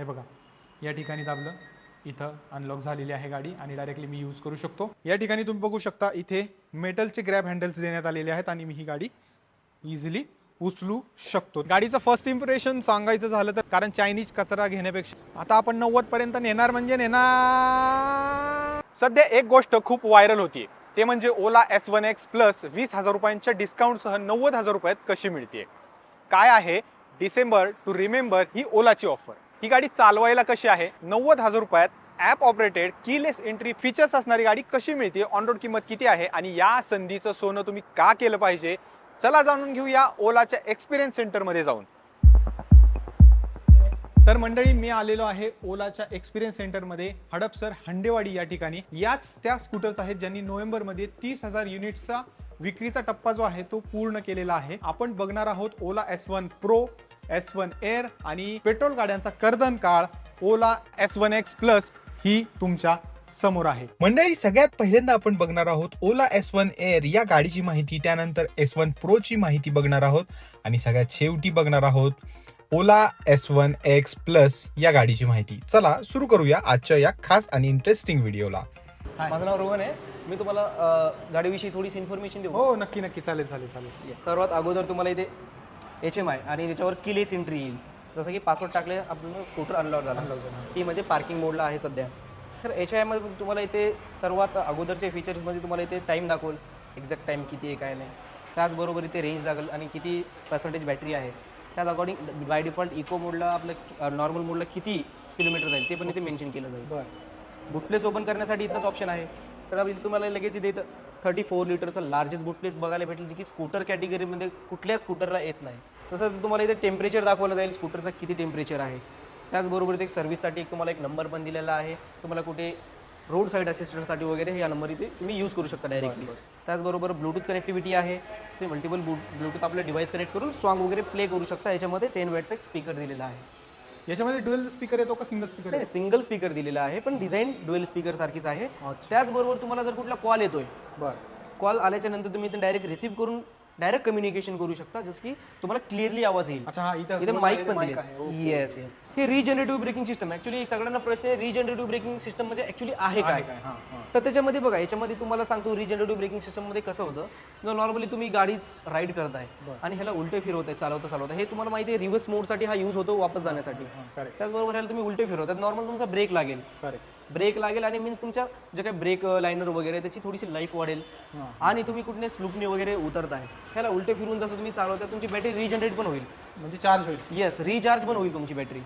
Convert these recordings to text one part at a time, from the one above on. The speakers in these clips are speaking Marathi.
हे बघा या ठिकाणी दाबलं इथं अनलॉक झालेली आहे गाडी आणि डायरेक्टली मी यूज करू शकतो. या ठिकाणी तुम्ही बघू शकता इथे मेटलचे ग्रॅब हँडल्स देण्यात आलेले आहेत आणि मी ही गाडी इझिली उचलू शकतो. गाडीचं फर्स्ट इम्प्रेशन सांगायचं झालं तर कारण चायनीज कचरा घेण्यापेक्षा. आता आपण नव्वद पर्यंत नेणार म्हणजे नेणार. सध्या एक गोष्ट खूप व्हायरल होती ते म्हणजे Ola S one X plus वीस हजार रुपयांच्या डिस्काउंटसह नव्वद हजार रुपयात कशी मिळते काय आहे? डिसेंबर टू रिमेंबर ही ओलाची ऑफर ही गाडी चालवायला कशी आहे? नव्वद हजार रुपयात app operated keyless entry features असणारी गाडी कशी मिळते? ऑन रोड किंमत किती आहे? आणि या संधीचं सोनं तुम्ही का केलं पाहिजे? चला जाणून घेऊ या ओलाच्या एक्सपिरियन्स सेंटरमध्ये जाऊन. तर मंडळी मी आलेलो आहे ओलाच्या एक्सपिरियन्स सेंटरमध्ये हडपसर हंडेवाडी या ठिकाणी. याच त्या स्कूटर्स आहेत ज्यांनी नोव्हेंबरमध्ये तीस हजार युनिट्सचा विक्रीचा टप्पा जो आहे तो पूर्ण केलेला आहे. आपण बघणार आहोत Ola S one pro S one air आणि पेट्रोल गाड्यांचा कर्दन काळ Ola S one X plus ही तुमच्यासमोर आहे. मंडळी सगळ्यात पहिल्यांदा आपण बघणार आहोत ओला एस वन एअर या गाडीची माहिती त्यानंतर एस वन प्रोची माहिती बघणार आहोत आणि सगळ्यात शेवटी बघणार आहोत Ola S one X plus या गाडीची माहिती. चला सुरू करूया आजच्या या खास आणि इंटरेस्टिंग व्हिडिओला माझं नाव रोहन आहे. मी तुम्हाला अ, गाडीविषयी थोडीशी इन्फॉर्मेशन देऊ. हो नक्की नक्की. चालेल चालेल चालेल. सर्वात अगोदर तुम्हाला इथे एच एम आय आणि त्याच्यावर किलेस एंट्री येईल. जसं की पासवर्ड टाकले आपण स्कूटर अनलॉक झाला. ही म्हणजे पार्किंग मोडला आहे सध्या. तर एच आयमध्ये तुम्हाला इथे सर्वात अगोदरचे फीचर्समध्ये तुम्हाला इथे टाईम दाखवल. एक्झॅक्ट टाईम किती आहे काय नाही. त्याचबरोबर इथे रेंज दाखल आणि किती पर्सेंटेज बॅटरी आहे. त्याच अकॉर्डिंग बाय डिफॉल्ट इको मोडला आपलं नॉर्मल मोडला किती किलोमीटर जाईल ते पण इथे मेन्शन केलं जाईल. बरं. बुटप्लेस ओपन करण्यासाठी इथंच ऑप्शन आहे. तर इथे तुम्हाला लगेच इथे थर्टी फोर लिटरचं लार्जेस्ट बुटप्लेस बघायला भेटेल जे की स्कूटर कॅटेगरीमध्ये कुठल्या स्कूटरला येत नाही. तसं तुम्हाला इथे टेम्परेचर दाखवलं जाईल स्कूटरचं किती टेम्परेचर आहे. त्याचबरोबर इथे एक सर्व्हिससाठी एक तुम्हाला एक नंबर पण दिलेला आहे. तुम्हाला कुठे रोड साईड असिस्टंटसाठी वगैरे या नंबर इथे तुम्ही यूज करू शकता डायरेक्टली त्याचबरोबर ब्लूटूथ कनेक्टिव्हिटी आहे. तुम्ही मल्टिपल ब्लूटूथ आपलं डिव्हाइस कनेक्ट करून सॉन्ग वगैरे प्ले करू शकता. याच्यामध्ये टेन वेटचा एक स्पीकर दिलेला आहे. याच्यामध्ये डुएल स्पीकर येतो का सिंगल स्पीकर नाही सिंगल स्पीकर दिलेला आहे पण डिझाईन डुएल स्पीकर सारखीच आहे. त्याचबरोबर तुम्हाला जर कुठला कॉल येतोय बरं. कॉल आल्याच्यानंतर तुम्ही डायरेक्ट रिसीव्ह करून डायरेक्ट कम्युनिकेशन करू शकता जसं की तुम्हाला क्लिअरली आवाज येईल. अच्छा हा इथं इथे माईक पण mic दिले येस येस हे रिजनरेटिव्ह ब्रेकिंग सिस्टम ऍक्च्युली सगळ्यांना प्रश्न आहे रिजनरेटिव्ह ब्रेकिंग सिस्टम म्हणजे ऍक्च्युली आहे काय? काय हां हां. तर त्याच्यामध्ये बघा याच्यामध्ये तुम्हाला सांगतो रिजनरेटिव्ह ब्रेकिंग सिस्टममध्ये कसं होतं? जर नॉर्मली तुम्ही गाडीच राईड करताय आणि ह्याला उलटे फिरवताय चालवता चालवता हे तुम्हाला माहिती आहे रिव्हर्स मोडसाठी हा यूज होतो वापस जाण्यासाठी. त्याचबरोबर ह्याला तुम्ही उलटे फिरवतात नॉर्मल तुमचा ब्रेक लागेल. करेक्ट ब्रेक लागेल आणि मीन्स तुमच्या जे काही ब्रेक लाईनर वगैरे त्याची थोडीशी लाईफ वाढेल. आणि तुम्ही कुठले स्लूपने वगैरे उतरताय. ह्याला उलटे फिरून जसं तुम्ही चालवता तुमची बॅटरी रिजनरेट पण होईल. म्हणजे चार्ज होईल. येस रिचार्ज पण होईल तुमची बॅटरी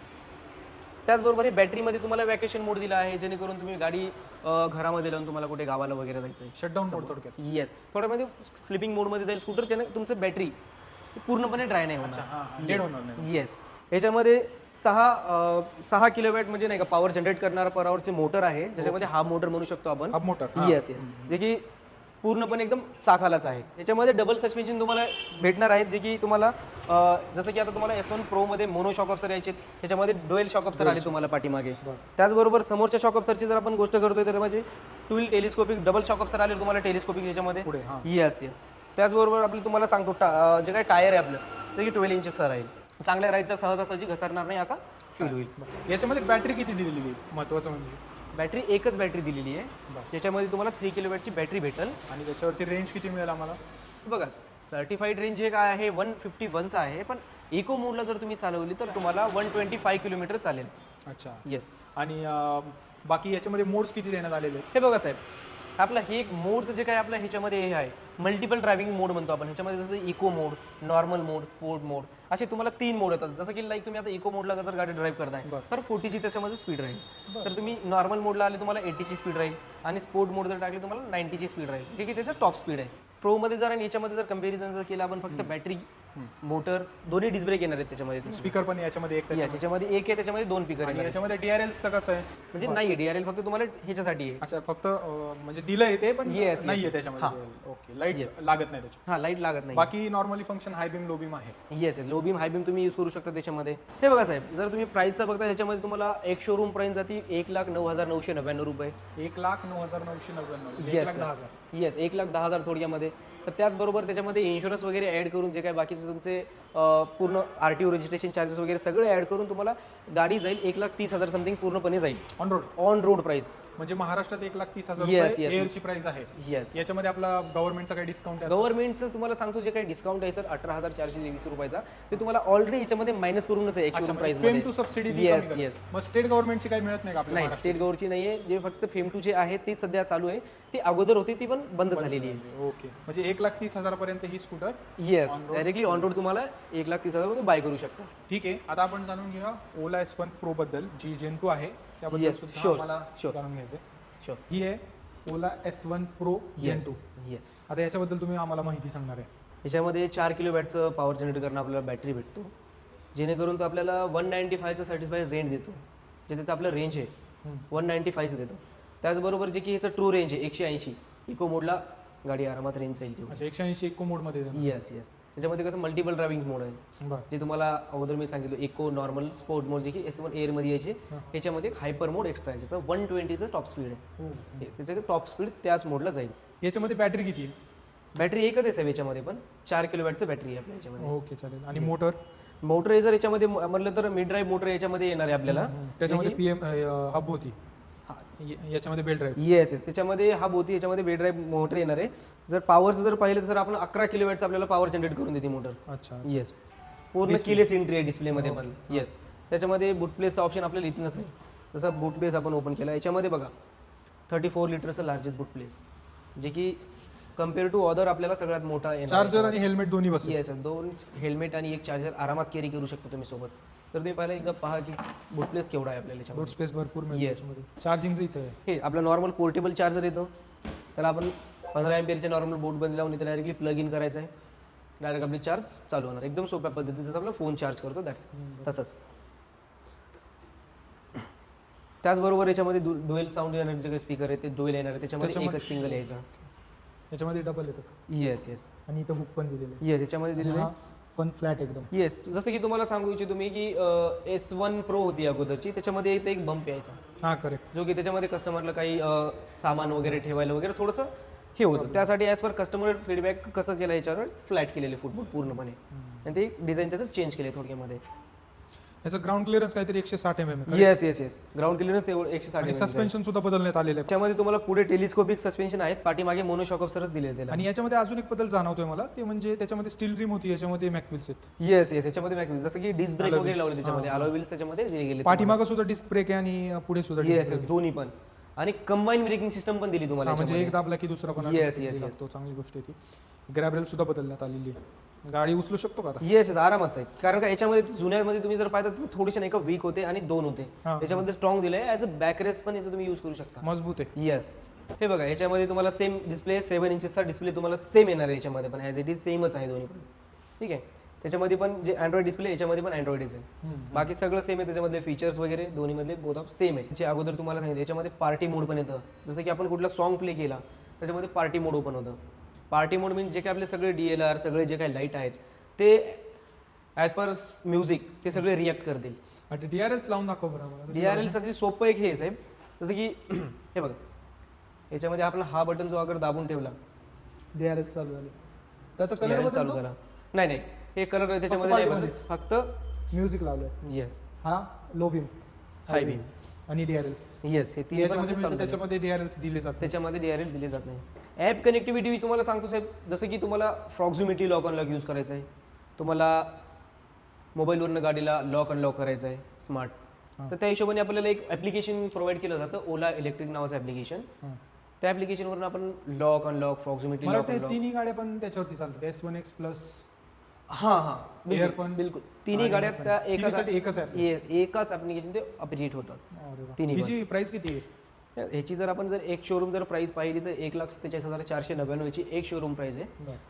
त्याचबरोबर हे बॅटरीमध्ये तुम्हाला वॅकेशन मोड दिला आहे जेणेकरून तुम्ही गाडी घरामध्ये लावून तुम्हाला कुठे गावाला वगैरे जायचं शटडाऊन मोड थोडक्यात. येस थोड्यामध्ये स्लिपिंग मोडमध्ये जाईल. स्कूटर ज्याने तुमचं बॅटरी पूर्णपणे ड्राय नाही होणार. येस याच्यामध्ये सहा अं, सहा किलोवॅट म्हणजे नाही का पॉवर जनरेट करणारा पर आवरचे मोटर आहे ज्याच्यामध्ये हा मोटर म्हणू शकतो आपण. मोटर येस येस जे की पूर्णपणे एकदम चाकालाच आहे. याच्यामध्ये डबल सस्पेन्शन तुम्हाला भेटणार आहेत जे की तुम्हाला अं, जसं की आता तुम्हाला एस वन प्रोमध्ये मोनो शॉक ऑप्सर यायचे त्याच्यामध्ये डोएल शॉक ऑप्सर आले तुम्हाला पाठीमागे. त्याचबरोबर समोरच्या शॉक ऑप्सरची जर आपण गोष्ट करतोय तर म्हणजे dual telescopic double shock absorber आले तुम्हाला टेलिस्कोपिक याच्यामध्ये. पुढे हां. येस येस त्याचबरोबर आपलं तुम्हाला सांगतो टा- अं, जे काही टायर आहे आपलं ते की ट्वेल्व इंचेसचा राहील. चांगल्या राईडचा सहजासहजी घसरणार नाही असा फील होईल. याच्यामध्ये बॅटरी किती दिलेली आहे? महत्वाचं म्हणजे? बॅटरी एकच बॅटरी दिलेली आहे. त्याच्यामध्ये तुम्हाला थ्री किलोवॅटची बॅटरी भेटेल. आणि त्याच्यावरती रेंज किती मिळेल आम्हाला? बघा सर्टिफाईड रेंज जे काय आहे? वन फिफ्टी वनचा आहे पण इको मोडला जर तुम्ही चालवली तर तुम्हाला वन ट्वेंटी फाय किलोमीटर चालेल. अच्छा. येस आणि अं, बाकी याच्यामध्ये मोड्स किती देण्यात आलेले आहेत? हे बघा साहेब आपलं हे एक मोडचं जे काय आपलं ह्याच्यामध्ये हे आहे मल्टिपल ड्रायव्हिंग मोड म्हणतो आपण. ह्याच्यामध्ये जसं eco mode normal mode sport mode असे तुम्हाला तीन मोड येतात. जसं की लाईक तुम्ही आता इको मोडला जर गाडी ड्राईव्ह करताय तर फोर्टीची त्याच्यामध्ये स्पीड राहील. तर तुम्ही नॉर्मल मोडला आले तुम्हाला एटीची स्पीड राहील. आणि स्पोर्ट मोड जर टाकली तुम्हाला नाईन्टीची स्पीड राहील. जे की त्याचं टॉप स्पीड आहे. प्रोमध्ये जर आणि याच्यामध्ये जर कंपॅरिझन जर केलं आपण फक्त बॅटरी मोटर दोन्ही डिस्क ब्रेक येणार आहेत त्याच्यामध्ये. स्पीकर पण याच्यामध्ये एक या, त्याच्यामध्ये. एक आहे त्याच्यामध्ये दोन पिकर आणि याच्यामध्ये डीआरएलचं कसं आहे? म्हणजे नाही डीआरएल फक्त तुम्हाला ह्याच्यासाठी आहे. अच्छा फक्त अं, म्हणजे दिलं येते पण Yes, yes, नाहीये yes. त्याच्यामध्ये. ओके लाइट लागत नाही हा लाइट लागत नाही. बाकी normally function high beam low beam आहे. Yes low beam high beam तुम्ही यूज करू शकता त्याच्यामध्ये. हे बघा साहेब जर तुम्ही प्राईसचा बघता त्याच्यामध्ये तुम्हाला एक शोरूम प्राईस जाते एक लाख नऊ हजार नऊशे नव्याण्णव रुपये. एक लाख नऊ हजार नऊशे नव्याण्णव. एक येस लाख दहा हजार. येस एक लाख दहा हजार थोडक्यामध्ये. तर त्याचबरोबर त्याच्यामध्ये इन्शुरन्स वगैरे ॲड करून जे काय बाकीचे तुमचे पूर्ण R T O registration charges वगैरे सगळे ॲड करून तुम्हाला गाडी जाईल एक लाख तीस हजार समथिंग पूर्णपणे जाईल. On road on road price म्हणजे महाराष्ट्रात एक लाख तीस हजार Yes, रुपये yes. एअरची प्राइस आहे. येस याच्यामध्ये आपला गव्हर्नमेंटचा काही डिस्काउंट आहे? गव्हर्नमेंटचं तुम्हाला सांगतो जे काही डिस्काउंट आहे सर अठरा हजार चारशे तेवीस रुपयाचा ते तुम्हाला ऑलरेडी याच्यामध्ये मायनस करूनच आहे FAME two subsidy yes yes मग स्टेट गव्हर्नमेंटची काही मिळत नाही का आपल्याला नाही स्टेट गव्हर्नची नाही आहे जे फक्त फेम टू जे आहे ते सध्या चालू आहे. ती अगोदर होती ती पण बंद झालेली आहे. ओके. म्हणजे एक लाख तीस हजारापर्यंत ही scooter yes directly on road तुम्हाला एक लाख तीस हजार बाय करू शकता. ठीक आहे. आता आपण जाणून घेऊया ओला एस वन प्रो बद्दल जी जेन टू आहे. त्याबद्दल Yes, सुद्धा sure, आम्हाला sure. जाणून घ्यायचं शुअर ही आहे Ola S one pro gen yes two yes आता याच्याबद्दल तुम्ही आम्हाला माहिती सांगणार आहे. याच्यामध्ये चार किलो वॅटचं पॉवर जनरेट करणं आपल्याला बॅटरी भेटतो. जेणेकरून तो आपल्याला वन नाईन्टी फायचं सॅटिस्फाय रेंज देतो. जे त्याचं आपलं रेंज आहे वन नाईन्टी फायचं देतो. त्याचबरोबर जे की याचं ट्रू रेंज आहे एकशे ऐंशी. इको मोडला गाडी आरामात रेंज जाईल अच्छा एकशे ऐंशी इको मोडमध्ये. येस येस त्याच्यामध्ये कसं मल्टिपल ड्रायव्हिंग मोड आहे जे तुम्हाला अगोदर मी सांगितलं इको नॉर्मल स्पोर्ट मोड जे की एस वन एअरमध्ये यायचे. याच्यामध्ये एक हायपर मोड एक्स्ट्रा आहे ज्याचं वन ट्वेंटीचं टॉप स्पीड आहे. हो. हे, त्याचं टॉप स्पीड त्याच मोडला जाईल. याच्यामध्ये बॅटरी किती आहे? बॅटरी एकच आहे याच्यामध्ये पण. चार किलो वॅटचं बॅटरी आहे आपल्या याच्यामध्ये. ओके चालेल. आणि मोटर मोटर जर याच्यामध्ये म- म्हणलं तर मिड ड्राईव्ह मोटर याच्यामध्ये येणार आहे आपल्याला. त्याच्यामध्ये पी एम हब होती. याच्यामध्ये बेल ड्राईव्ह. Yes yes. त्याच्यामध्ये हा होती याच्यामध्ये बेड ड्राईव्ह मोटर येणार आहे. जर पॉवरचं जर पाहिलं तर आपण अकरा किलो वॅटचं आपल्याला पॉवर जनरेट करून देते मोटर अच्छा येस पूर्ण किलेस एंट्री आहे डिस्प्लेमध्ये पण. येस त्याच्यामध्ये बूट प्लेसचा ऑप्शन आपल्याला इथं नसेल जसं बूट प्लेस आपण ओपन केला याच्यामध्ये बघा थर्टी फोर लिटरचं लार्जेस्ट बूट प्लेस जे की कंपेअर टू अदर आपल्याला सगळ्यात मोठा चार्जर आणि हेल्मेट दोन्ही बस येस दोन हेल्मेट आणि एक चार्जर आरामात कॅरी करू शकतो तुम्ही सोबत. तर तुम्ही पहिला एकदा पहा की बूट प्लेस केवढा आहे आपल्याला याच्यामध्ये. बोट स्पेस भरपूर मिळते Yes. याच्यामध्ये. चार्जिंगचं इथं आहे. हे आपला नॉर्मल पोर्टेबल चार्जर येतो. त्याला आपण पंधरा एमपीएरच्या नॉर्मल बोट बंद लावून इथे डायरेक्टली प्लग इन करायचं आहे. डायरेक्ट आपली चार्ज चालू होणार. एकदम सोप्या पद्धतीने जसं आपला फोन चार्ज करतो दॅट्स तसंच. त्याचबरोबर याच्यामध्ये डुएल साऊंड येणार जे काही स्पीकर आहे ते डुएल येणार आहे त्याच्यामध्ये त्याच्यामध्ये- एकच सिंगल यायचा याच्यामध्ये डबल येतात. येस येस आणि इथं हुक पण दिलेले येस याच्यामध्ये दिलेलं आहे. पण फ्लॅट एकदम. येस जसं की तुम्हाला सांगू इच्छितो मी की एस वन प्रो होती अगोदरची त्याच्यामध्ये इथे एक बंप यायचा. हां करेक्ट जो की त्याच्यामध्ये कस्टमरला काही अ, सामान वगैरे ठेवायला वगैरे थोडंसं हे होतं. त्यासाठी ॲज पर कस्टमर फीडबॅक कसं केलं याच्यावर फ्लॅट केलेले फुटबॉल पूर्णपणे. आणि ते डिझाईन त्याचं चेंज केले थोडक्यामध्ये. याचं ग्राउंड क्लिअरन्स काहीतरी एकशे साठ M M yes yes yes ground clearance तेवढं एकशे साठ आणि. सस्पेन्शन सुद्धा बदलण्यात आलेलं आहे. त्याच्यामध्ये तुम्हाला पुढे टेलिस्कोपिक सस्पेन्शन आहेत. पाठीमागे मोनोशॉकअप सरच दिले त्याला. आणि याच्यामध्ये अजून एक बदल जाणवतोय मला. ते म्हणजे त्याच्यामध्ये स्टील रिम होती याच्यामध्ये मॅकविल्स आहेत. येस येस याच्यामध्ये मॅक जसं की डिस्क ब्रेक वगैरे लावले त्याच्यामध्ये. अलॉय व्हील्स त्याच्यामध्ये दिले गेले पाठीमागं सुद्धा डिस्क ब्रेक आहे आणि पुढे सुद्धा येस येस दोन्ही पण. आणि कंबाईन ब्रेकिंग सिस्टम पण दिली तुम्हाला म्हणजे एक दाबला की दुसरा पण yes, दिला. तो चांगली गोष्ट आहे ती. ग्रॅबरेल सुद्धा बदलण्यात आलेली आहे. गाडी उचलू शकतो का आता? येस येस आरामात आहे. कारण का याच्यामध्ये जुन्यामध्ये तुम्ही जर पाहिलं तर थोडीशे नाही का वीक होते आणि दोन होते. हा. त्याच्यामध्ये स्ट्रॉंग दिले ॲज अ बॅक रेस पण याचं तुम्ही यूज करू शकता. मजबूत आहे. येस हे बघा याच्यामध्ये तुम्हाला सेम डिस्प्ले सेव्हन इंचेसचा डिस्प्ले तुम्हाला सेम येणार आहे याच्यामध्ये पण. ॲज इट इज सेमच आहे दोन्ही पण. ठीक आहे? त्याच्यामध्ये पण जे अँड्रॉइड डिस्प्ले याच्यामध्ये पण अँड्रॉइडच आहे. बाकी सगळं सेम आहे. त्याच्यामधले फीचर्स वगैरे दोन्हीमधले बोथ ऑफ सेम आहे. जे अगोदर तुम्हाला सांगितलं याच्यामध्ये पार्टी मोड पण येतं. जसं की आपण कुठला सॉन्ग प्ले केला त्याच्यामध्ये पार्टी मोड ओपन होतं. पार्टी मोड मीन्स जे काही आपले सगळे डी एल आर सगळे जे काही लाइट आहेत ते ॲज पर म्युझिक ते सगळे रिॲक्ट करतील. आता डीआरएल्स लावून दाखव बरं आम्हाला. डी आर एलसाठी सोपं एक हे साहेब. जसं की हे बघा. याच्यामध्ये आपण हा बटन जो अगर दाबून ठेवला. DRLs चालू झाले. त्याचा DRL कलर चालू झाला. नाही नाही. हे कलर त्याच्यामध्ये नाही बदलत. फक्त म्युझिक लावलंय. येस हा लो बीम हाय बीम आणि डीआरएल्स येस हे तीन पण याच्यामध्ये आपण चालू मिळतं, केलं. त्याच्यामध्ये दिले जातात त्याच्यामध्ये डीआरएल दिले जात नाही. ॲप कनेक्टिव्हिटी मी तुम्हाला सांगतो साहेब जसं की तुम्हाला प्रॉक्झिमिटी लॉक अनलॉक यूज करायचं आहे तुम्हाला मोबाईलवरनं गाडीला लॉक अनलॉक करायचं आहे स्मार्ट तर त्या हिशोबाने आपल्याला एक ॲप्लिकेशन प्रोव्हाइड केलं जातं ओला इलेक्ट्रिक नावाचं ॲप्लिकेशन. त्या ॲप्लिकेशनवरून आपण लॉक अनलॉक प्रॉक्झिमिटी लॉक तिन्ही गाड्या पण त्याच्यावरती चालतात एस वन एक्स प्लस हा हा. बिलकुल. पण. बिलकुल. तिन्ही गाड्या त्या एकाच एकच ॲप्लिकेशन ते अपडेट होतात. तिन्ही प्राइस किती आहे? ह्याची जर आपण जर एक शोरूम जर प्राइस पाहिली तर एक लाख सत्तेचाळीस हजार चारशे नव्याण्णवची एक शोरूम प्राइस आहे.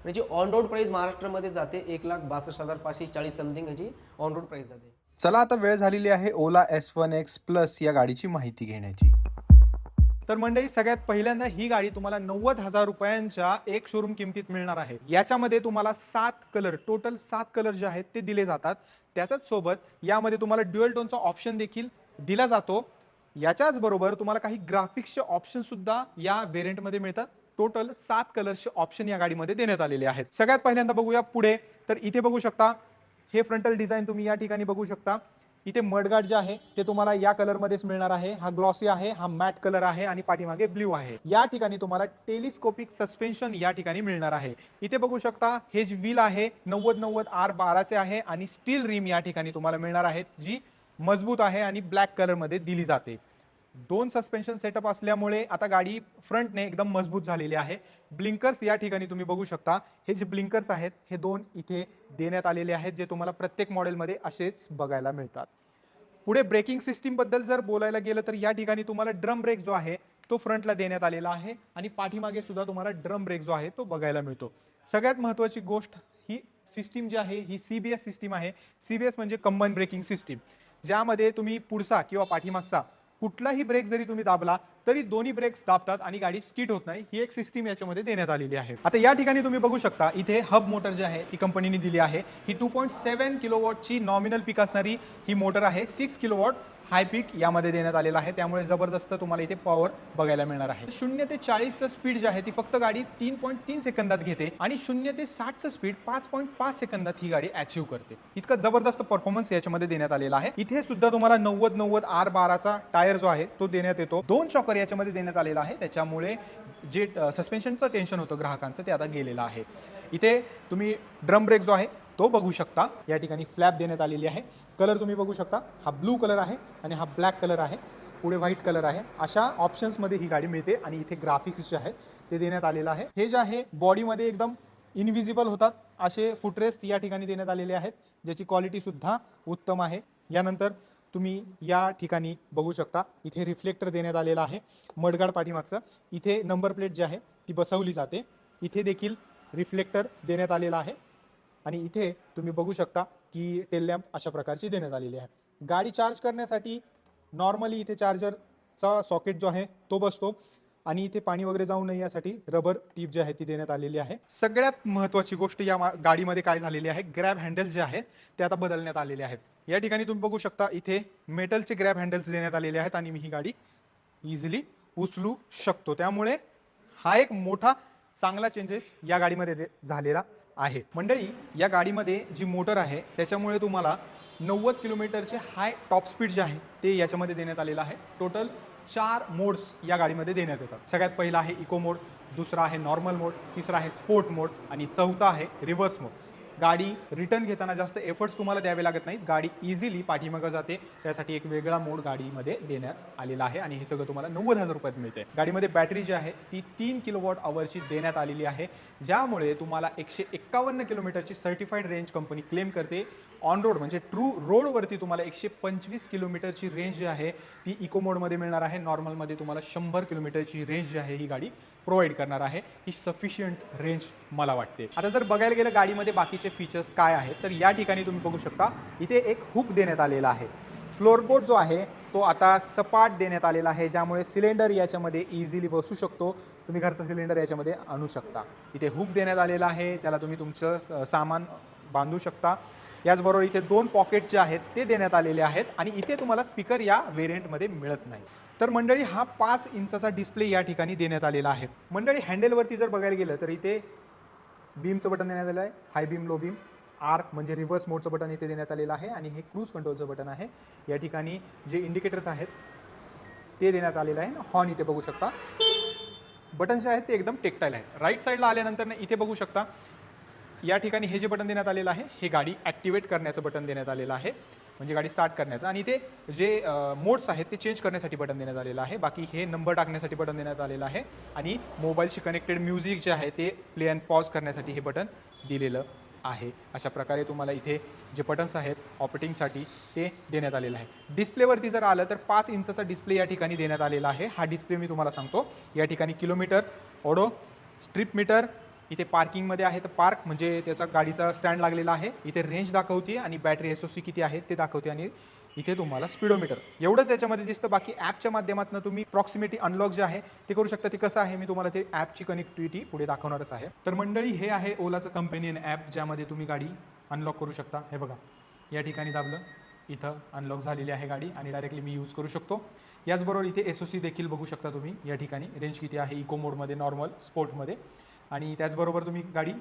आणि जी ऑन रोड प्राइस महाराष्ट्रामध्ये जाते एक लाख बासष्ट हजार पाचशे चाळीस समथिंग ह्याची ऑन रोड प्राइस जाते. चला आता वेळ झालेली आहे Ola S one X plus या गाडीची माहिती घेण्याची. तर मंडळी सगळ्यात पहिल्यांदा ही गाडी तुम्हाला नव्वद हजार रुपयांच्या एक शोरूम किमतीत मिळणार आहे. याच्यामध्ये तुम्हाला सात कलर टोटल सात कलर जे आहेत ते दिले जातात. त्याच्याच सोबत यामध्ये तुम्हाला ड्युअल टोनचा ऑप्शन देखील दिला जातो. याच्याच बरोबर तुम्हाला काही ग्राफिक्सचे ऑप्शन सुद्धा या व्हेरियंटमध्ये मिळतात. टोटल सात कलरचे ऑप्शन या गाडीमध्ये देण्यात आलेले आहेत. सगळ्यात पहिल्यांदा बघूया पुढे. तर इथे बघू शकता हे फ्रंटल डिझाईन तुम्ही या ठिकाणी बघू शकता. इथे मडगार्ड जे आहे ते तुम्हाला या कलरमध्येच मिळणार आहे. हा ग्लॉसी आहे हा मॅट कलर आहे आणि पाठीमागे ब्ल्यू आहे. या ठिकाणी तुम्हाला टेलिस्कोपिक सस्पेन्शन या ठिकाणी मिळणार आहे. इथे बघू शकता हे जे व्हील आहे नव्वद नव्वद आर बाराचे आहे आणि स्टील रिम या ठिकाणी तुम्हाला मिळणार आहे जी मजबूत आहे आणि ब्लॅक कलरमध्ये दिली जाते. दोन सस्पेन्शन सेटअप असल्यामुळे आता गाडी फ्रंटने एकदम मजबूत झालेली आहे. ब्लिंकर्स या ठिकाणी तुम्ही बघू शकता. हे जे ब्लिंकर्स आहेत हे दोन इथे देण्यात आलेले आहेत जे तुम्हाला प्रत्येक मॉडेलमध्ये असेच बघायला मिळतात. पुढे ब्रेकिंग सिस्टीमबद्दल जर बोलायला गेलं तर या ठिकाणी तुम्हाला ड्रम ब्रेक जो आहे तो फ्रंटला देण्यात आलेला आहे आणि पाठीमागे सुद्धा तुम्हाला ड्रम ब्रेक जो आहे तो बघायला मिळतो. सगळ्यात महत्त्वाची गोष्ट ही सिस्टीम जी आहे ही सी बी एस सिस्टीम आहे. सी बी एस म्हणजे कंबाईन ब्रेकिंग सिस्टीम ज्यामध्ये तुम्ही पुढचा किंवा पाठीमागचा कुठलाही ब्रेक जरी तुम्ही दाबला तरी दोन्ही ब्रेक्स दाबतात आणि गाडी स्किट होत नाही. ही एक सिस्टीम याच्यामध्ये देण्यात आलेली आहे. आता या ठिकाणी तुम्ही बघू शकता इथे हब मोटर जी आहे ही कंपनीने दिली आहे. ही टू पॉईंट सेव्हन किलोवॉटची नॉमिनल पीक असणारी ही मोटर आहे. सिक्स किलोवॉट हाय पीक यामध्ये देण्यात आलेला आहे. त्यामुळे जबरदस्त तुम्हाला इथे पॉवर बघायला मिळणार आहे. शून्य ते चाळीसचं स्पीड जे आहे ती फक्त गाडी तीन पॉईंट तीन सेकंदात घेते आणि शून्य ते साठचं स्पीड पाच पॉईंट पाच सेकंदात ही गाडी अचीव्ह करते. इतका जबरदस्त परफॉर्मन्स याच्यामध्ये देण्यात आलेला आहे. इथे सुद्धा तुम्हाला नव्वद नव्वद आर बाराचा टायर जो आहे तो देण्यात येतो. दोन चॉकर याच्यामध्ये देण्यात आलेला आहे. त्याच्यामुळे जे सस्पेन्शनचं टेन्शन होतं ग्राहकांचं ते आता गेलेलं आहे. इथे तुम्ही ड्रम ब्रेक जो आहे तो बघू शकता. या ठिकाणी फ्लॅप देण्यात आलेली आहे. कलर तुम्ही बघू शकता. हा ब्लू कलर आहे आणि हा ब्लॅक कलर आहे. पुढे व्हाईट कलर आहे. अशा ऑप्शन्समध्ये ही गाडी मिळते आणि इथे ग्राफिक्स जे आहे ते देण्यात आलेलं आहे. हे जे आहे बॉडीमध्ये एकदम इनविजिबल होतात. असे फुटरेस्ट या ठिकाणी देण्यात आलेले आहेत ज्याची क्वालिटी सुद्धा उत्तम आहे. यानंतर तुम्ही या ठिकाणी बघू शकता. इथे रिफ्लेक्टर देण्यात आलेला आहे मडगाड पाठीमागचं. इथे नंबर प्लेट जी आहे ती बसवली जाते. इथे देखील रिफ्लेक्टर देण्यात आलेला आहे. आणि इथे तुम्ही बघू शकता की टेल लॅम्प अशा प्रकारची देण्यात आलेली आहे. गाडी चार्ज करण्यासाठी नॉर्मली इथे चार्जरचा सॉकेट जो आहे तो बसतो आणि इथे पाणी वगैरे जाऊ नये यासाठी रबर टीप जी आहे ती देण्यात आलेली आहे. सगळ्यात महत्त्वाची गोष्ट या मा- गाडीमध्ये काय झालेली आहे? ग्रॅब हँडल्स जे आहेत ते आता बदलण्यात आलेले आहेत. या ठिकाणी तुम्ही बघू शकता इथे मेटलचे ग्रॅब हँडल्स देण्यात आलेले आहेत आणि मी ही गाडी इझिली उचलू शकतो. त्यामुळे हा एक मोठा चांगला चेंजेस या गाडीमध्ये दे- झालेला आहे. मंडळी या गाडीमध्ये जी मोटर आहे त्याच्यामुळे तुम्हाला नव्वद किलोमीटरचे हाय टॉप स्पीड जे आहे ते याच्यामध्ये देण्यात आलेलं आहे. टोटल चार मोड्स या गाडीमध्ये देण्यात येतात. सगळ्यात पहिला आहे इको मोड दुसरा आहे नॉर्मल मोड तिसरा आहे स्पोर्ट मोड आणि चौथा आहे रिव्हर्स मोड गाडी रिटर्न घेताना जास्त एफर्ट्स तुम्हाला द्यावे लागत नाहीत. गाडी इझिली पाठीमागं जाते. त्यासाठी एक वेगळा मोड गाडीमध्ये देण्यात आलेला आहे आणि हे सगळं तुम्हाला नव्वद हजार रुपयात मिळते गाडीमध्ये बॅटरी जी आहे ती तीन किलो वॉट अवरची देण्यात आलेली आहे. ज्यामुळे तुम्हाला एकशे एक्कावन्न किलोमीटरची सर्टिफाईड रेंज कंपनी क्लेम करते. ऑन रोड म्हणजे ट्रू रोडवरती तुम्हाला एकशे पंचवीस किलोमीटरची रेंज जी आहे ती इको मोडमध्ये मिळणार आहे. नॉर्मलमध्ये तुम्हाला शंभर किलोमीटरची रेंज जी आहे ही गाडी प्रोव्हाइड करणार आहे. ही सफिशियंट रेंज मला वाटते. आता जर बघायला गेलं गाडीमध्ये बाकीचे फीचर्स काय आहेत तर या ठिकाणी तुम्ही बघू शकता इथे एक हुक देण्यात आलेला आहे. फ्लोरबोर्ड जो आहे तो आता सपाट देण्यात आलेला आहे ज्यामुळे सिलेंडर याच्यामध्ये इझिली बसू शकतो. तुम्ही घरचा सिलेंडर याच्यामध्ये आणू शकता. इथे हुक देण्यात आलेला आहे ज्याला तुम्ही तुमचं स- सामान बांधू शकता. याचबरोबर इथे दोन पॉकेट जे आहेत ते देण्यात आलेले आहेत आणि इथे तुम्हाला स्पीकर या व्हेरियंटमध्ये मिळत नाही. तर मंडळी हा पाच इंचाचा डिस्प्ले या ठिकाणी देण्यात आलेला आहे. मंडळी हँडलवरती जर बघायला गेलं तर इथे बीमचं बटन देण्यात आलं आहे high beam low beam R म्हणजे रिव्हर्स मोडचं बटन इथे देण्यात आलेलं आहे आणि हे क्रूज कंट्रोलचं बटन आहे. या ठिकाणी जे इंडिकेटर्स आहेत ते देण्यात आलेलं आहे. हॉर्न इथे बघू शकता. बटन जे आहेत ते एकदम टेक्टाईल आहेत. राईट साईडला आल्यानंतर इथे बघू शकता या ठिकाणी हे जे बटन देण्यात आलेलं आहे हे गाडी ॲक्टिवेट करण्याचं बटन देण्यात आलेलं आहे. म्हणजे गाडी स्टार्ट करण्याचं. आणि ते जे मोड्स आहेत ते चेंज करण्यासाठी बटन देण्यात आलेलं आहे. बाकी हे नंबर टाकण्यासाठी बटन देण्यात आलेलं आहे. आणि मोबाईलशी कनेक्टेड म्युझिक जे आहे ते प्ले अँड पॉज करण्यासाठी हे बटन दिलेलं आहे. अशा प्रकारे तुम्हाला इथे जे बटन्स आहेत ऑपरेटिंगसाठी ते देण्यात आलेलं आहे. डिस्प्लेवरती जर आलं तर पाच इंचाचा डिस्प्ले या ठिकाणी देण्यात आलेला आहे. हा डिस्प्ले मी तुम्हाला सांगतो. या ठिकाणी किलोमीटर ओडो स्ट्रीप मीटर इथे पार्किंगमध्ये आहे तर पार्क म्हणजे त्याचा गाडीचा स्टँड लागलेला आहे. इथे रेंज दाखवते आणि बॅटरी एस ओ सी किती आहे ते दाखवते आणि इथे तुम्हाला स्पीडोमीटर एवढंच याच्यामध्ये दिसतं. बाकी ॲपच्या माध्यमातून तुम्ही प्रॉक्सिमिटी अनलॉक जे आहे ते करू शकता. ते कसं आहे? मी तुम्हाला ते ॲपची कनेक्टिव्हिटी पुढे दाखवणारच आहे. तर मंडळी हे आहे ओलाचं कंपेनियन ॲप ज्यामध्ये तुम्ही गाडी अनलॉक करू शकता. हे बघा या ठिकाणी दाबलं. इथं अनलॉक झालेली आहे गाडी आणि डायरेक्टली मी यूज करू शकतो. याचबरोबर इथे एस ओ सी देखील बघू शकता तुम्ही. या ठिकाणी रेंज किती आहे? इको मोडमध्ये नॉर्मल स्पोर्टमध्ये आणि त्याचबरोबर तुम्ही गाडी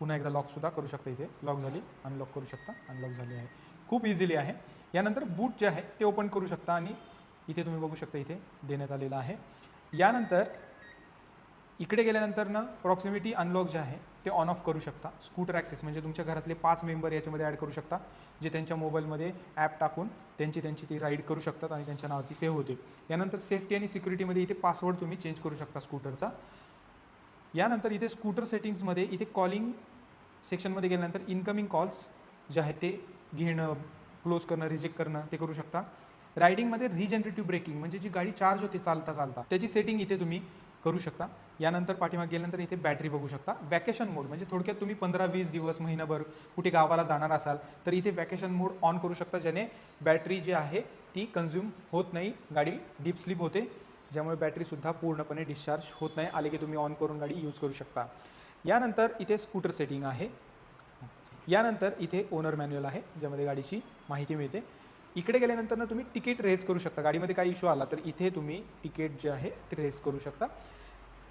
पुन्हा एकदा लॉकसुद्धा करू शकता इथे. लॉक झाली अनलॉक करू शकता अनलॉक झाली आहे. खूप इझिली आहे. यानंतर बूट जे आहे ते ओपन करू शकता आणि इथे तुम्ही बघू शकता इथे देण्यात आलेलं आहे. यानंतर इकडे गेल्यानंतर ना प्रॉक्सिमिटी अनलॉक जे आहे ते ऑन ऑफ करू शकता. स्कूटर ॲक्सेस म्हणजे तुमच्या घरातले पाच मेंबर याच्यामध्ये ॲड करू शकता जे त्यांच्या मोबाईलमध्ये ॲप टाकून त्यांची त्यांची ती राईड करू शकतात आणि त्यांच्या नावावरती सेव्ह होते यानंतर सेफ्टी आणि सिक्युरिटीमध्ये इथे पासवर्ड तुम्ही चेंज करू शकता स्कूटरचा यानंतर इथे स्कूटर सेटिंग्समध्ये इथे कॉलिंग सेक्शनमध्ये गेल्यानंतर इन्कमिंग कॉल्स जे आहेत ते घेणं क्लोज करणं रिजेक्ट करणं ते करू शकता. रायडिंगमध्ये रिजनरेटिव्ह ब्रेकिंग म्हणजे जी गाडी चार्ज होते चालता चालता त्याची सेटिंग इथे तुम्ही करू शकता. यानंतर पाठीमागे गेल्यानंतर इथे बॅटरी बघू शकता. वॅकेशन मोड म्हणजे थोडक्यात तुम्ही पंधरा वीस दिवस महिनाभर कुठे गावाला जाणार असाल तर इथे वॅकेशन मोड ऑन करू शकता ज्याने बॅटरी जी आहे ती कन्झ्युम होत नाही. गाडी डीप स्लीप होते. ज्यामुळे बॅटरीसुद्धा पूर्णपणे डिस्चार्ज होत नाही. आले की तुम्ही ऑन करून गाडी यूज करू शकता. यानंतर इथे स्कूटर सेटिंग आहे. यानंतर इथे ओनर मॅन्युअल आहे ज्यामध्ये गाडीची माहिती मिळते. इकडे गेल्यानंतर ना तुम्ही तिकीट रेस करू शकता. गाडीमध्ये काही इश्यू आला तर इथे तुम्ही तिकीट जे आहे ते रेस करू शकता.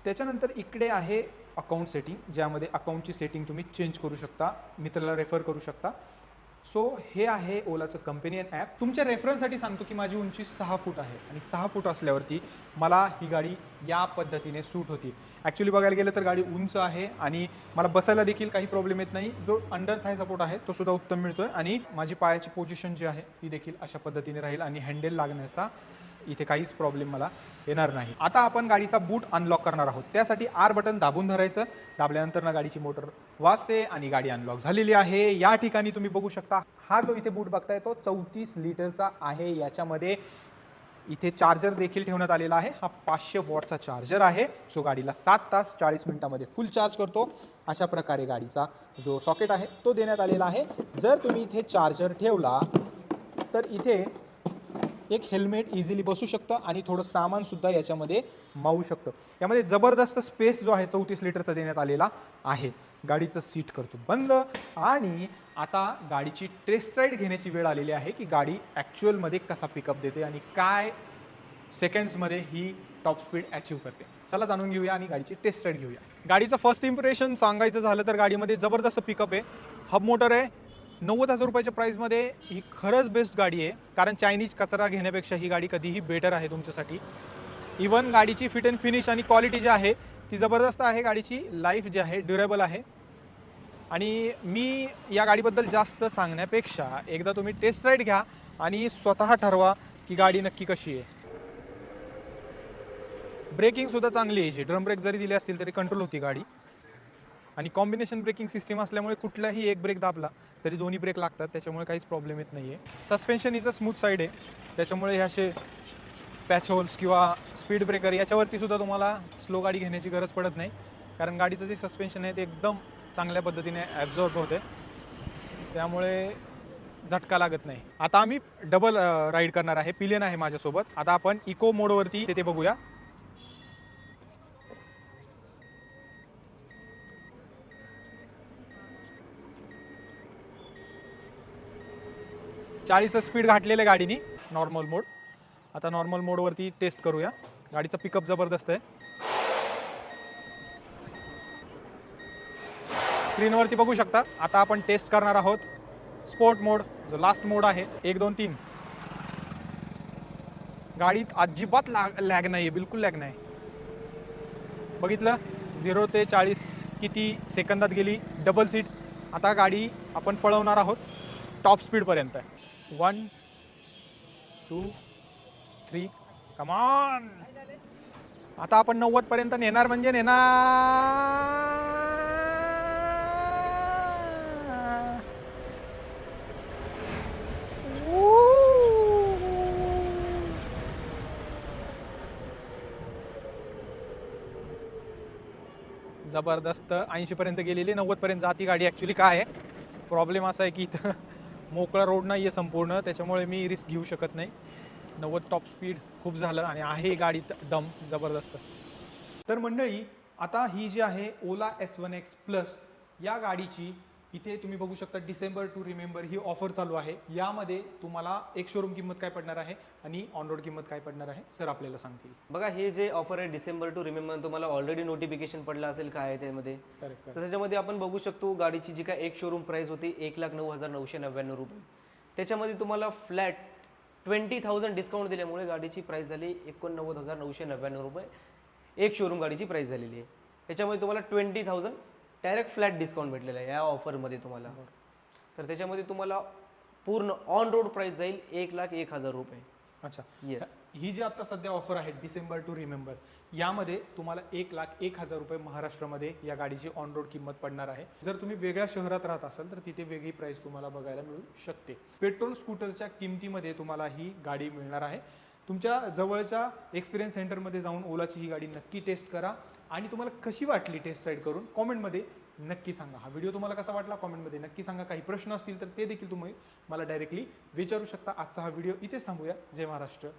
त्याच्यानंतर इकडे आहे अकाउंट सेटिंग ज्यामध्ये अकाउंटची सेटिंग तुम्ही चेंज करू शकता. मित्राला रेफर करू शकता. सो हे आहे ओलाचं कंपेनियन ॲप तुमच्या रेफरन्ससाठी सांगतो की माझी उंची सहा फूट आहे आणि सहा फूट असल्यावरती मला ही गाडी या पद्धतीने सूट होती. ॲक्च्युली बघायला गेलं तर गाडी उंच आहे आणि मला बसायला देखील काही प्रॉब्लेम येत नाही. जो अंडर थाय सपोर्ट आहे तो सुद्धा उत्तम मिळतोय आणि माझी पायाची पोझिशन जी आहे ती देखील अशा पद्धतीने राहील आणि हँडल लागण्याचा इथे काहीच प्रॉब्लेम मला येणार नाही. आता आपण गाडीचा बूट अनलॉक करणार आहोत. त्यासाठी आर बटन दाबून धरायचं. दाबल्यानंतर ना गाडीची मोटर वाजते आणि गाडी अनलॉक झालेली आहे. या ठिकाणी तुम्ही बघू शकता हा जो इथे बूट बघताय तो चौतीस लिटरचा आहे. याच्यामध्ये इथे चार्जर देखील ठेवण्यात आलेला आहे. हा पाचशे वॉटचा चार्जर आहे जो गाडीला सात तास चाळीस मिनिटामध्ये फुल चार्ज करतो. अशा प्रकारे गाडीचा जो सॉकेट आहे तो देण्यात आलेला आहे. जर तुम्ही इथे चार्जर ठेवला तर इथे एक हेल्मेट इझिली बसू शकतं आणि थोडं सामानसुद्धा याच्यामध्ये मावू शकतं. यामध्ये जबरदस्त स्पेस जो आहे चौतीस लिटरचा देण्यात आलेला आहे. गाडीचं सीट करतो बंद. आणि आता गाडीची टेस्ट राईड घेण्याची वेळ आलेली आहे की गाडी ॲक्च्युअलमध्ये कसा पिकअप देते आणि काय सेकंड्समध्ये ही टॉप स्पीड अचीव करते. चला जाणून घेऊया आणि गाडीची टेस्ट राईड घेऊया. गाडीचं फर्स्ट इम्प्रेशन सांगायचं झालं तर गाडीमध्ये जबरदस्त पिकअप आहे. हब मोटर आहे. नव्वद हजार रुपयाच्या प्राईसमध्ये ही खरंच बेस्ट गाडी आहे. कारण चायनीज कचरा घेण्यापेक्षा ही गाडी कधीही बेटर आहे तुमच्यासाठी. इवन गाडीची फिट अँड फिनिश आणि क्वालिटी जी आहे ती जबरदस्त आहे गाडीची. लाईफ जी आहे ड्युरेबल आहे. आणि मी या गाडीबद्दल जास्त सांगण्यापेक्षा एकदा तुम्ही टेस्ट राईड घ्या आणि स्वतः ठरवा की गाडी नक्की कशी आहे. ब्रेकिंग सुद्धा चांगली आहे ड्रम ब्रेक जरी दिले असतील तरी कंट्रोल होती गाडी. आणि कॉम्बिनेशन ब्रेकिंग सिस्टीम असल्यामुळे कुठलाही एक ब्रेक दाबला तरी दोन्ही ब्रेक लागतात. त्याच्यामुळे काहीच प्रॉब्लेम येत नाही आहे suspension is a smooth side आहे. त्याच्यामुळे हे असे पॅच होल्स किंवा स्पीड ब्रेकर याच्यावरती सुद्धा तुम्हाला स्लो गाडी घेण्याची गरज पडत नाही. कारण गाडीचं जे सस्पेन्शन आहे ते एकदम चांगल्या पद्धतीने ॲब्झॉर्ब होते. त्यामुळे झटका लागत नाही. आता आम्ही डबल राईड करणार आहे. पिलियन आहे माझ्यासोबत. आता आपण इको मोडवरती ते बघूया. चाळीस स्पीड घातलेलं आहे गाडीनी. नॉर्मल मोड आता नॉर्मल मोडवरती टेस्ट करूया. गाडीचा पिकअप जबरदस्त आहे. स्क्रीनवरती बघू शकता. आता आपण टेस्ट करणार आहोत. स्पोर्ट मोड जो लास्ट मोड आहे एक दोन तीन. गाडीत अजिबात लाग लॅग नाही आहे बिलकुल लॅग नाही. बघितलं? झिरो ते चाळीस किती सेकंदात गेली? डबल सीट आता गाडी आपण पळवणार आहोत. Top स्पीडपर्यंत one two three come on आता आपण नव्वद पर्यंत नेणार म्हणजे नेणार. जबरदस्त ऐंशी पर्यंत गेलेली नव्वद पर्यंत जाती गाडी ॲक्च्युली काय आहे? प्रॉब्लेम असा आहे की इथं मोकळा रोड नाही आहे संपूर्ण त्याच्यामुळे मी रिस्क घेऊ शकत नाही. नव्वद टॉप स्पीड खूप झालं आणि आहे गाडीत दम जबरदस्त. तर मंडळी आता ही जी आहे Ola S one X plus या गाडीची इथे तुम्ही बघू शकता डिसेंबर टू रिमेंबर ही ऑफर चालू आहे. यामध्ये तुम्हाला एक शोरूम किंमत काय पडणार आहे आणि ऑन रोड किंमत काय पडणार आहे सर आपल्याला सांगतील. बघा हे जे ऑफर आहे डिसेंबर टू रिमेंबर तुम्हाला ऑलरेडी नोटिफिकेशन पडलं असेल काय आहे त्यामध्ये? तर त्याच्यामध्ये आपण बघू शकतो गाडीची जी काय एक शोरूम प्राइस होती एक लाख नऊ हजार नऊशे नव्याण्णव रुपये. त्याच्यामध्ये तुम्हाला फ्लॅट ट्वेंटी थाउजंड डिस्काउंट दिल्यामुळे गाडीची प्राइस झाली एकोणनव्वद हजार नऊशे नव्याण्णव रुपये. एक शोरूम गाडीची प्राइस झालेली आहे. त्याच्यामध्ये तुम्हाला twenty thousand direct flat discount भेटलेला आहे या ऑफरमध्ये तुम्हाला. तर त्याच्यामध्ये तुम्हाला पूर्ण ऑन रोड प्राइस जाईल एक लाख एक हजार रुपये. अच्छा. ही जी आता सध्या ऑफर आहे डिसेंबर टू रिमेंबर यामध्ये तुम्हाला एक लाख एक हजार रुपये महाराष्ट्रामध्ये या गाडीची ऑन रोड किंमत पडणार आहे. जर तुम्ही वेगळ्या शहरात राहत असाल तर तिथे वेगळी प्राइस तुम्हाला बघायला मिळू शकते. पेट्रोल स्कूटरच्या किमतीमध्ये तुम्हाला ही गाडी मिळणार आहे. तुमच्या जवळच्या एक्सपिरियन्स सेंटरमध्ये जाऊन ओलाची ही गाडी नक्की टेस्ट करा. आणि तुम्हाला कशी वाटली टेस्ट राईड करून? कॉमेंटमध्ये नक्की सांगा. हा व्हिडिओ तुम्हाला कसा वाटला? कॉमेंटमध्ये नक्की सांगा. काही प्रश्न असतील तर ते देखील तुम्ही मला डायरेक्टली विचारू शकता. आजचा हा व्हिडिओ इथेच थांबूया. जय महाराष्ट्र.